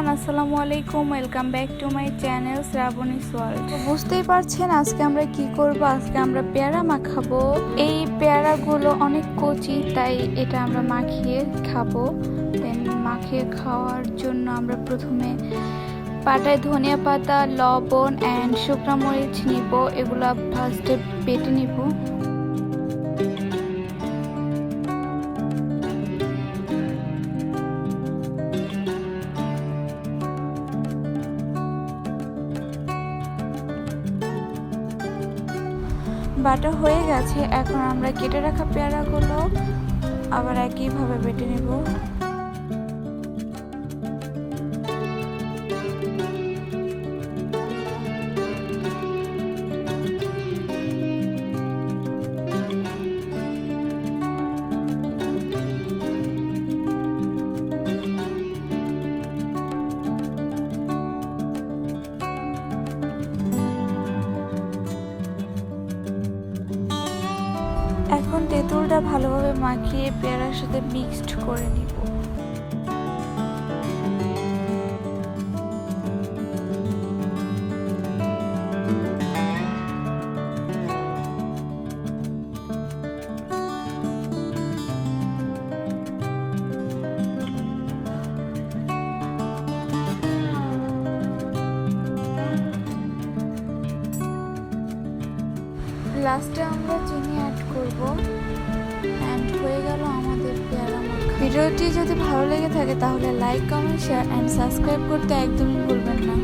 Everyone আসসালামু আলাইকুম welcome back to my channel Shrabani world বুঝতেই পারছেন আজকে আমরা কি করব? আজকে আমরা পেয়ারা মাখাবো। এই পেয়ারাগুলো অনেক কচি, তাই এটা আমরা মাখিয়ে খাব। দেন মাখিয়ে খাওয়ার জন্য আমরা প্রথমে পাটায় ধনিয়া পাতা, লবণ অ্যান্ড শুকনো মরিচ নিব। এগুলো ফার্স্টে বেটে নিব। বাটা হয়ে গেছে এখন আমরা কেটে রাখা পেয়ারাগুলো আবার একইভাবে বেটে নেব। এখন তেঁতুলটা ভালোভাবে মাখিয়ে পেয়ারার সাথে মিক্সড করে নিব। লাস্টে আমরা চিনি অ্যাড ভিডিওটি যদি ভালো লেগে থাকে তাহলে like comment share and subscribe করতে একদমই ভুলবেন না।